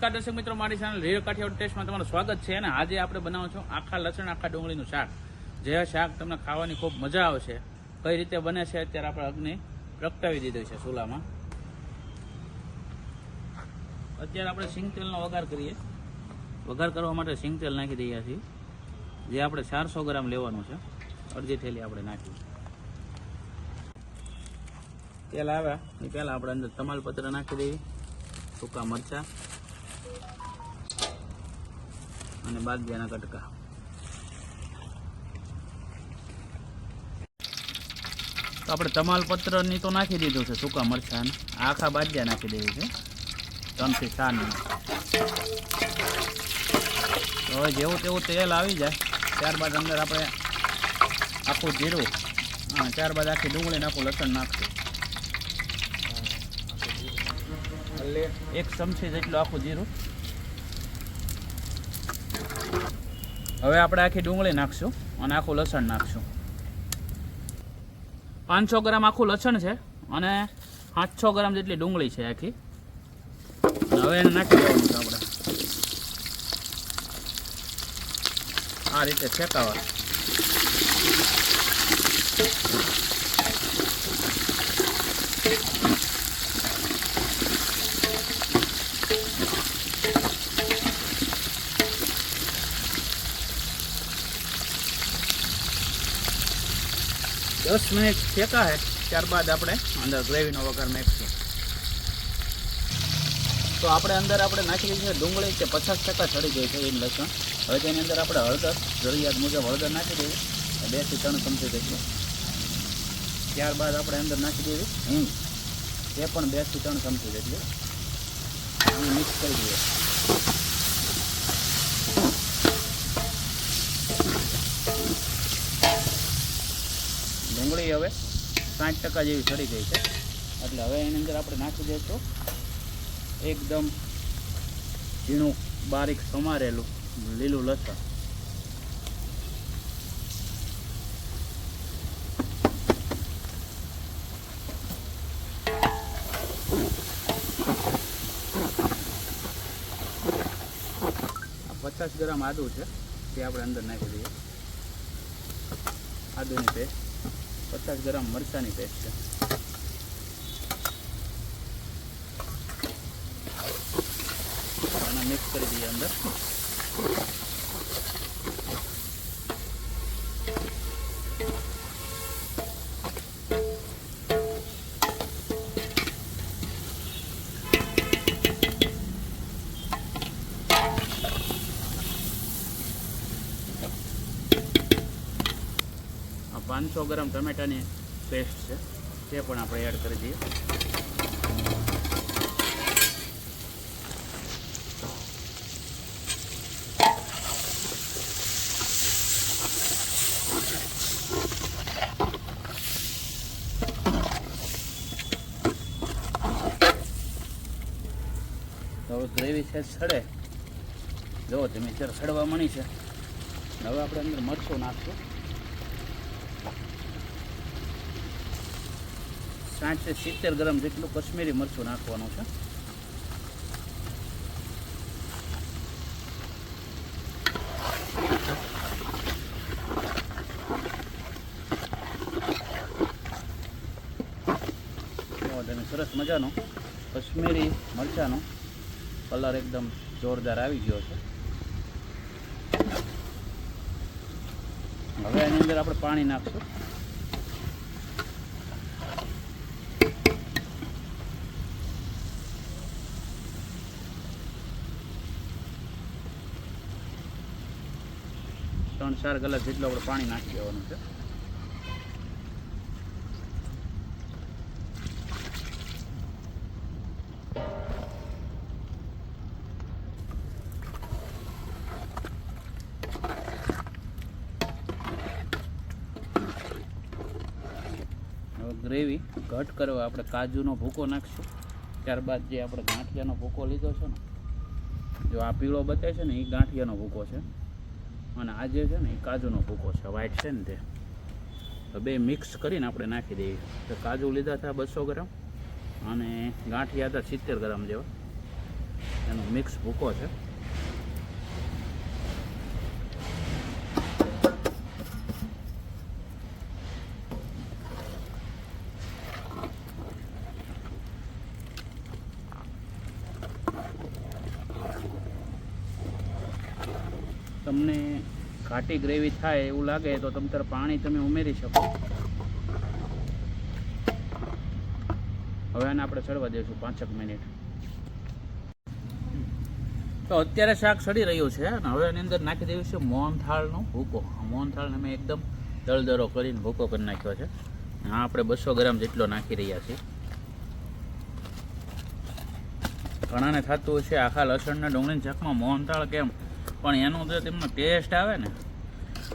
નમસ્કાર દર્શક મિત્રો, મારી ચેનલ રેડ કાઠિયાવાડ ટેસ્ટમાં તમારું સ્વાગત છે અને આજે આપણે બનાવો છો આખા લસણ, આખા ડુંગળીનું શાક. જે શાક તમને ખાવાની ખૂબ મજા આવશે. કઈ રીતે બને છે અત્યારે આપણે અગ્નિ પ્રગટાવી દીધો છે ચૂલામાં. અત્યારે આપણે સિંગ તેલનો વઘાર કરીએ. વઘાર કરવા માટે સિંગ તેલ નાખી દઈએ છીએ. જે આપણે ચારસો ગ્રામ લેવાનું છે. અડધી થેલી આપણે નાખી. તેલ આવ્યા એ પહેલાં આપણે અંદર તમાલપત્ર નાખી દઈએ. સૂકા મરચાં. અને બાદિયાના કટકા. તો આપણે તમાલપત્રની તો નાખી દીધું છે સૂકા મરચાં આખા બાદિયા નાખી દેવી છે. ત્રણથી ચાર તો હવે જેવું તેવું તેલ આવી જાય, ત્યારબાદ અંદર આપણે આખું જીરું અને ત્યારબાદ આખી ડુંગળી નાખું લસણ નાખશું. એક ચમચી જેટલું આખું જીરું. હવે આપણે આખી ડુંગળી નાખશું અને આખું લસણ નાખશું. પાંચસો ગ્રામ આખું લસણ છે અને સાતસો ગ્રામ જેટલી ડુંગળી છે આખી. હવે એને નાખી દેવાનું છે આપણે. આ રીતે શેકાવા દસ મિનિટ શેકા હે, ત્યારબાદ આપણે અંદર ગ્રેવીનો વઘાર નાખીશું તો આપણે અંદર આપણે નાખી દીધી ડુંગળી કે પચાસ ટકા ચડી ગઈ છે એ લસણ. હવે તેની અંદર આપણે હળદર, જરૂરિયાત મુજબ હળદર નાખી દેવી. બેથી ત્રણ ચમચી જેટલું. ત્યારબાદ આપણે અંદર નાખી દેવી હિંગ. એ પણ બેથી ત્રણ ચમચી જેટલું. મિક્સ કરી દઈએ ડુંગળી હવે સાઠ ટકા જેવી ચડી ગઈ છે. એટલે હવે એની અંદર આપણે નાખી દઈશું. એકદમ ઝીણું બારીક સમારેલું લીલું લસણ. પચાસ ગ્રામ આદુ છે, તે આપણે અંદર નાખી દઈએ. આદુની પેસ્ટ. પચાસ ગ્રામ મરચાંની પેસ્ટ છે. મિક્સ કરી દઈએ અંદર. પાંચસો ગ્રામ ટમેટાની પેસ્ટ છે, તે પણ આપણે એડ કરી દઈએ. હવે ગ્રેવી છે સડે. જો તમે અત્યારે સડવા મળી છે. હવે આપણે અંદર મરચું નાખશું. સાઠથી સિત્તેર ગ્રામ જેટલું કશ્મીરી મરચું નાખવાનું છે. તમે સરસ મજાનો કશ્મીરી મરચાંનો કલર એકદમ જોરદાર આવી ગયો છે. હવે એની અંદર આપણે પાણી નાખશું. ત્રણ, ચાર કલાક જેટલું આપણે પાણી નાખી દેવાનું છે. ગ્રેવી ઘટ કરવા આપણે કાજુનો ભૂકો નાખશું. ત્યારબાદ જે આપણે ગાંઠિયાનો ભૂકો લીધો છે ને, જો આ પીળો બતાવે છે ને, એ ગાંઠિયાનો ભૂકો છે. અને આજે છે ને, એ કાજુનો ભૂકો છે વ્હાઇટ છે ને તે. તો બે મિક્સ કરીને આપણે નાખી દઈએ. તો કાજુ લીધા હતા બસો ગ્રામ અને ગાંઠિયા હતા સિત્તેર ગ્રામ જેવા. એનો મિક્સ ભૂકો છે. તમને ઘાટી ગ્રેવી થાય એવું લાગે તો તમે તાર પાણી તમે ઉમેરી શકો. હવે આને આપણે ચડવા દઈશું પાંચેક મિનિટ. તો અત્યારે શાક સડી રહ્યું છે અને હવે એની અંદર નાખી દેવું છે મોહનથાળનો ભૂકો. મોહનથાળને મેં એકદમ દળદરો કરીને ભૂકો કરી નાખ્યો છે. હા આપણે બસો ગ્રામ જેટલો નાખી રહ્યા છીએ. ઘણાને થતું છે આખા લસણના ડુંગળીની શાકમાં મોહનથાળ કેમ પણ એનો જો તમને ટેસ્ટ આવે ને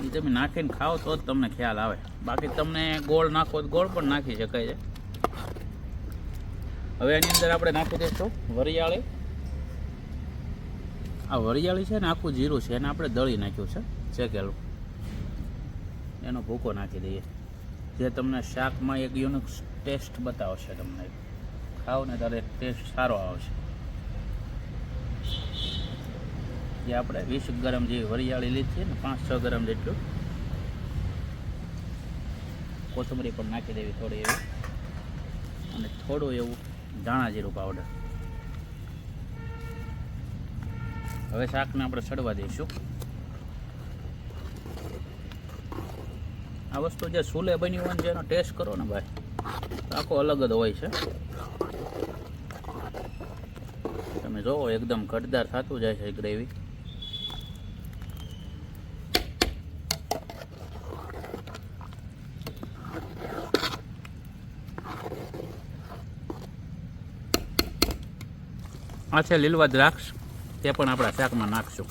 એ તમે નાખીને ખાઓ તો જ તમને ખ્યાલ આવે. બાકી તમને ગોળ નાખો તો ગોળ પણ નાખી શકાય છે. હવે એની અંદર આપણે નાખી દઈશું વરિયાળી. આ વરિયાળી છે ને આખું જીરું છે, એને આપણે દળી નાખ્યું છે શેકેલું એનો ભૂકો નાખી દઈએ. જે તમને શાકમાં એક યુનિક ટેસ્ટ બતાવશે તમને. ખાવ ને ત્યારે ટેસ્ટ સારો આવશે. જે આપણે વીસ ગ્રામ જેવી વરિયાળી લીધી છે ને પાંચ, છ ગ્રામ જેટલું. કોથમરી પણ નાખી દેવી થોડી એવી. અને થોડું એવું ધાણા જીરું પાવડર હવે શાકને આપણે સડવા દઈશું. આ વસ્તુ જે સુલે બની હોય ને જેનો ટેસ્ટ કરો ને ભાઈ, આખો અલગ જ હોય છે. તમે જોવો, એકદમ ઘટદાર થતું જાય છે ગ્રેવી આ છે લીલવા દ્રાક્ષ. તે પણ આપણા શાકમાં નાખશું.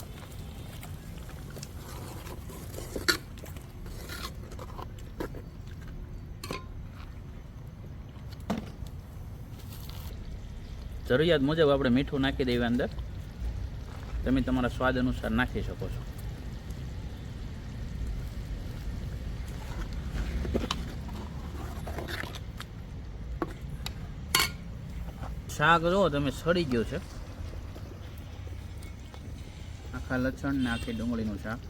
જરૂરિયાત મુજબ આપણે મીઠું નાખી દઈએ અંદર. તમે તમારા સ્વાદ અનુસાર નાખી શકો છો. શાક જો તમે સડી ગયું છે. આખા લસણ ને આખી ડુંગળીનું શાક.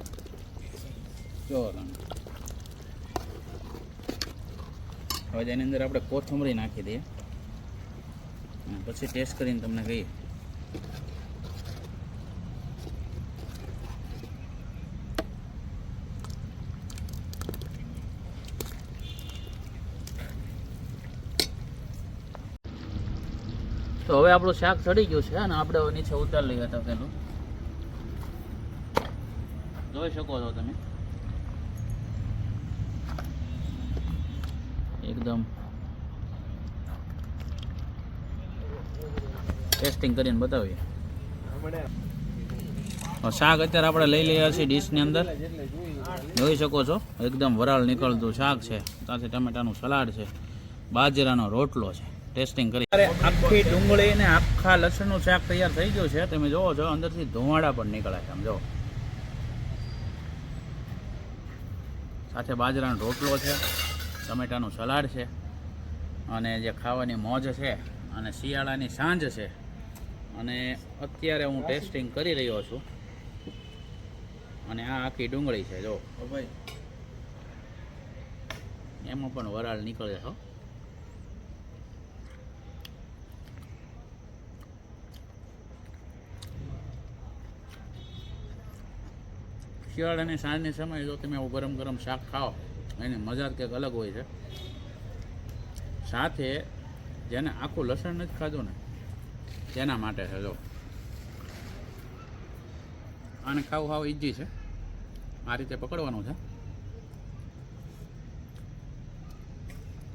જો હવે એની અંદર આપણે કોથમરી નાખી દઈએ. પછી ટેસ્ટ કરીને તમને કહીએ. તો હવે આપણું શાક ચડી ગયું છે અને આપણે નીચે ઉતાર લઈએ હતા પેલું જોઈ શકો છો તમે. એકદમ ટેસ્ટિંગ કરીને બતાવીએ. શાક અત્યારે આપણે લઈ લઈએ છીએ ડીશની અંદર. જોઈ શકો છો, એકદમ વરાળ નીકળતું શાક છે. સાથે ટમેટાનું સલાડ છે, બાજરાનો રોટલો છે. ટેસ્ટિંગ કરી. આખી ડુંગળી ને આખા લસણનું શાક તૈયાર થઈ ગયું છે. તમે જોવો છો અંદરથી ધુમાડા પણ નીકળે છે આમ જો. સાથે બાજરાનો રોટલો છે ટમેટાનું સલાડ છે અને જે ખાવાની મોજ છે અને શિયાળાની સાંજ છે. અને અત્યારે હું ટેસ્ટિંગ કરી રહ્યો છું. અને આ આખી ડુંગળી છે જો. એમાં પણ વરાળ નીકળે છે શિયાળાની સાંજની સમયે જો તમે આવું ગરમ ગરમ શાક ખાઓ, એની મજા જ કંઈક અલગ હોય છે. સાથે જેને આખું લસણ નથી ખાધું ને, તેના માટે છે જો. આને ખાવું ખાવ ઈજી છે. આ રીતે પકડવાનું છે.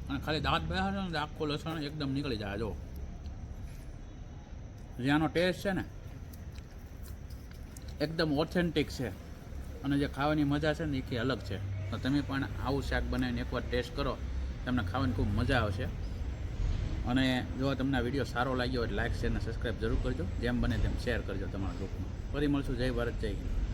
અને ખાલી દાંત બેહાડો ને આખું લસણ એકદમ નીકળી જાય, જો. જે આનો ટેસ્ટ છે ને, એકદમ ઓથેન્ટિક છે. અને જે ખાવાની મજા છે ને એ કંઈ અલગ છે. તો તમે પણ આવું શાક બનાવીને એકવાર ટેસ્ટ કરો. તમને ખાવાની ખૂબ મજા આવશે. અને જો તમને આ વીડિયો સારો લાગ્યો હોય લાઇક શેર અને સબસ્ક્રાઈબ જરૂર કરજો. જેમ બને તેમ શેર કરજો તમારા ગ્રુપમાં. ફરી મળશું. જય ભારત, જય હિન્દ.